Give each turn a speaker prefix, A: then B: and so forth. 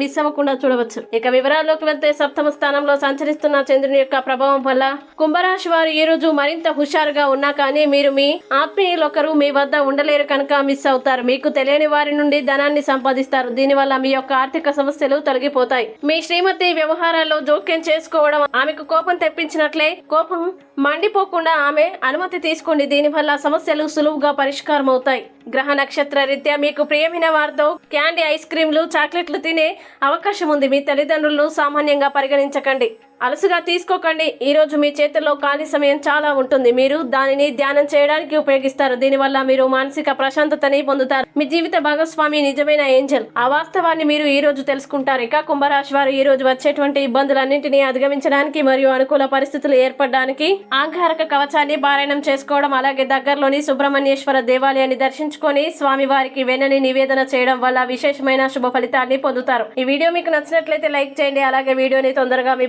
A: Miss అవ్వకుండా చూడవచ్చు. ఇక వివరాల్లోకి వెళ్తే సప్తమ స్థానంలో సంచరిస్తున్న చంద్రుని యొక్క ప్రభావం వల్ల కుంభరాశి వారు ఈ రోజు మరింత హుషారుగా ఉన్నా కానీ మీరు మీ ఆత్మీయులొకరు మీ వద్ద ఉండలేరు కనుక మిస్ అవుతారు. మీకు తెలియని వారి నుండి ధనాన్ని సంపాదిస్తారు. దీనివల్ల మీ యొక్క ఆర్థిక సమస్యలు తొలగిపోతాయి. మీ శ్రీమతి వ్యవహారాల్లో జోక్యం చేసుకోవడం ఆమెకు కోపం తెప్పించినట్లే కోపం మండిపోకుండా ఆమె అనుమతి తీసుకోండి. దీనివల్ల సమస్యలు సులువుగా పరిష్కారం అవుతాయి గ్రహ నక్షత్ర రీత్యా మీకు ప్రియమైన వారితో క్యాండీ ఐస్ క్రీమ్లు చాక్లెట్లు తినే అవకాశం ఉంది. మీ తల్లిదండ్రులను సామాన్యంగా పరిగణించకండి. అలసుగా తీసుకోకండి. ఈ రోజు మీ చేతుల్లో ఖాళీ సమయం చాలా ఉంటుంది. మీరు దానిని ధ్యానం చేయడానికి ఉపయోగిస్తారు. దీనివల్ల మీరు మానసిక ప్రశాంతతని పొందుతారు. మీ జీవిత భాగస్వామి నిజమైన ఏంజల్. ఆ వాస్తవాన్ని మీరు ఈ రోజు తెలుసుకుంటారు. ఇక కుంభరాశి వారు ఈ రోజు వచ్చేటువంటి ఇబ్బందులన్నింటినీ అధిగమించడానికి మరియు అనుకూల పరిస్థితులు ఏర్పడడానికి ఆంగారక కవచాన్ని పారాయణం చేసుకోవడం అలాగే దగ్గరలోని సుబ్రహ్మణ్యేశ్వర దేవాలయాన్ని దర్శించుకొని స్వామి వారికి వెన్నని నివేదన చేయడం వల్ల విశేషమైన శుభ ఫలితాన్ని పొందుతారు. ఈ వీడియో మీకు నచ్చినట్లయితే లైక్ చేయండి. అలాగే వీడియోని తొందరగా మీ